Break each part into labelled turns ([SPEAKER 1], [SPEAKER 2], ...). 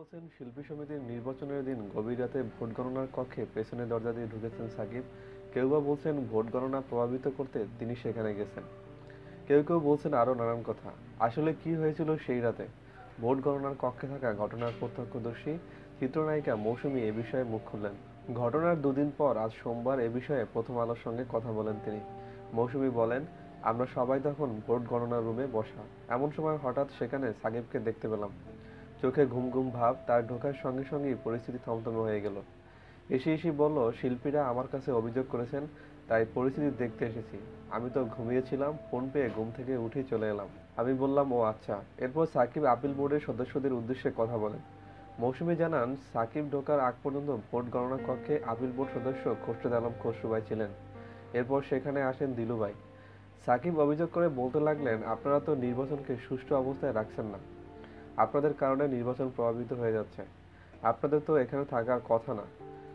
[SPEAKER 1] বলছেন, শিল্পী সমিতির নির্বাচনের দিন গভীর রাতে ভোট গণনার কক্ষে পেছনের দরজা দিয়ে ঢুকেছেন সাকিব। কেউ বা বলছেন ভোট গণনা প্রভাবিত করতে তিনি সেখানে গেছেন। কেউ কেউ বলছেন, আরও নানান কথা। আসলে কি হয়েছিল সেই রাতে? ভোট গণনার কক্ষে থাকা ঘটনার প্রত্যক্ষদর্শী, চিত্রনায়িকা মৌসুমী এ বিষয়ে মুখ খুললেন। ঘটনার দুদিন পর আজ সোমবার এ বিষয়ে প্রথম আলোর সঙ্গে কথা বলেন তিনি। মৌসুমী বলেন, আমরা সবাই তখন ভোট গণনার রুমে বসা। এমন সময় হঠাৎ সেখানে সাকিবকে দেখতে পেলাম। চোখে ঘুম ঘুম ভাব তার ঢোকার সঙ্গে সঙ্গেই পরিস্থিতি থমথমে হয়ে গেল। এসে এসে বলল, শিল্পীরা আমার কাছে অভিযোগ করেছেন, তাই পরিস্থিতি দেখতে এসেছি। আমি তো ঘুমিয়েছিলাম, ফোন পেয়ে ঘুম থেকে উঠেই চলে এলাম। আমি বললাম, ও আচ্ছা। এরপর সাকিব আপিল বোর্ডের সদস্যদের উদ্দেশ্যে কথা বলেন। মৌসুমী জানান, সাকিব ঢোকার আগ পর্যন্ত ভোট গণনা কক্ষে আপিল বোর্ড সদস্য খোরশেদ আলম খসরুভাই ছিলেন। এরপর সেখানে আসেন দিলুভাই। সাকিব অভিযোগ করে বলতে লাগলেন, আপনারা তো নির্বাচনকে সুষ্ঠু অবস্থায় রাখছেন না। আপনাদের কারণে নির্বাচন প্রভাবিত হয়ে যাচ্ছে। আপনাদের তো এখানে থাকার কথা না।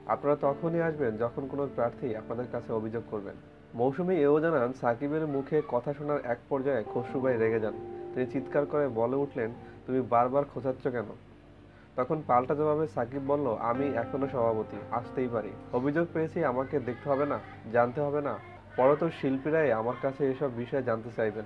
[SPEAKER 1] আপনারা তখনই আসবেন যখন কোনো প্রার্থী আপনাদের কাছে অভিযোগ করবেন। মৌসুমী এও জানান, সাকিবের মুখে কথা শোনার এক পর্যায়ে খসরুভাই রেগে যান। তিনি চিৎকার করে বলে উঠলেন, তুমি বারবার খোঁচাচ্ছ কেন? তখন পাল্টা জবাবে সাকিব বলল, আমি এখনও সভাপতি, আসতেই পারি। অভিযোগ পেয়েছি, আমাকে দেখতে হবে না, জানতে হবে না। পরে তো শিল্পীরাই আমার কাছে এসব বিষয়ে জানতে চাইবেন।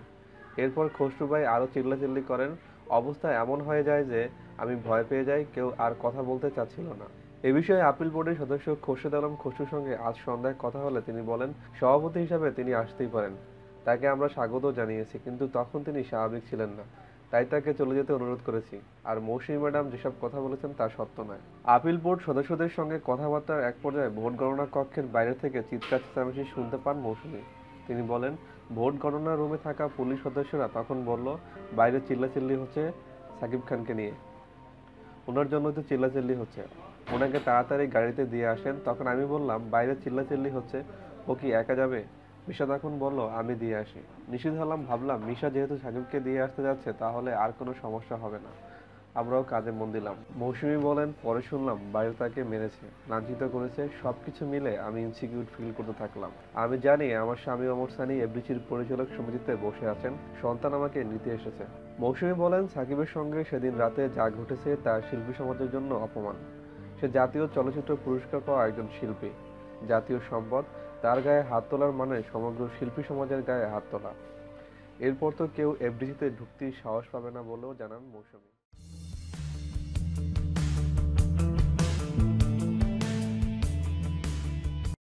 [SPEAKER 1] এরপর খসরু ভাই আরও চিল্লাচিল্লি করেন অবস্থা এমন হয়ে যায় যে আমি ভয় পেয়ে যাই, কেউ আর কথা বলতে চাচ্ছিল না। এ বিষয়ে আপিল বোর্ডের সদস্য খোরশেদ আলম খসরুর সঙ্গে আজ সন্ধ্যায় কথা হলে তিনি বলেন, সভাপতি হিসাবে তিনি আসতেই পারেন। তাকে আমরা স্বাগত জানিয়েছি, কিন্তু তখন তিনি স্বাভাবিক ছিলেন না। তাই তাকে চলে যেতে অনুরোধ করেছি। আর মৌসুমী ম্যাডাম যেসব কথা বলেছেন তা সত্য নয়। আপিল বোর্ড সদস্যদের সঙ্গে কথাবার্তার এক পর্যায়ে ভোট গণনা কক্ষের বাইরে থেকে চিৎকার চেঁচামেচি শুনতে পান মৌসুমী। তিনি বলেন, ভোট গণনা রুমে থাকা পুলিশ সদস্যরা তখন বলল, বাইরে চিল্লাচিল্লি হচ্ছে সাকিব খানকে নিয়ে। ওনার জন্য তো চিল্লাচিল্লি হচ্ছে। ওনাকে তাড়াতাড়ি গাড়িতে দিয়ে আসেন। তখন আমি বললাম, বাইরে চিল্লাচিল্লি হচ্ছে। ও কি একা যাবে? মিশা তখন বলল, আমি দিয়ে আসি। নিষিদ্ধ হলাম ভাবলাম, মিশা যেহেতু সাকিবকে দিয়ে আসতে যাচ্ছে, তাহলে আর কোনো সমস্যা হবে না। আমরাও কাজে মন দিলাম। মৌসুমী বলেন, পরে শুনলাম বাইরে তাকে মেরেছে। লাঞ্ছিত করেছে, সবকিছু মিলে আমি ইনসিকিউর ফিল করতে থাকলাম। আমি জানি আমার স্বামী অমর সানি এফডিসির পরিচালক সমিতিতে বসে আছেন। সন্তান আমাকে নিতে এসেছে। মৌসুমী বলেন, সাকিবের সঙ্গে সেদিন রাতে যা ঘটেছে তা শিল্পী সমাজের জন্য অপমান। সে জাতীয় চলচ্চিত্র পুরস্কার পাওয়া একজন শিল্পী। জাতীয় সম্পদ, তার গায়ে হাত তোলার মানে সমগ্র শিল্পী সমাজের গায়ে হাত তোলা। এরপর তো কেউ এফডিসিতে ঢুকতেই সাহস পাবে না বলেও জানান মৌসুমী।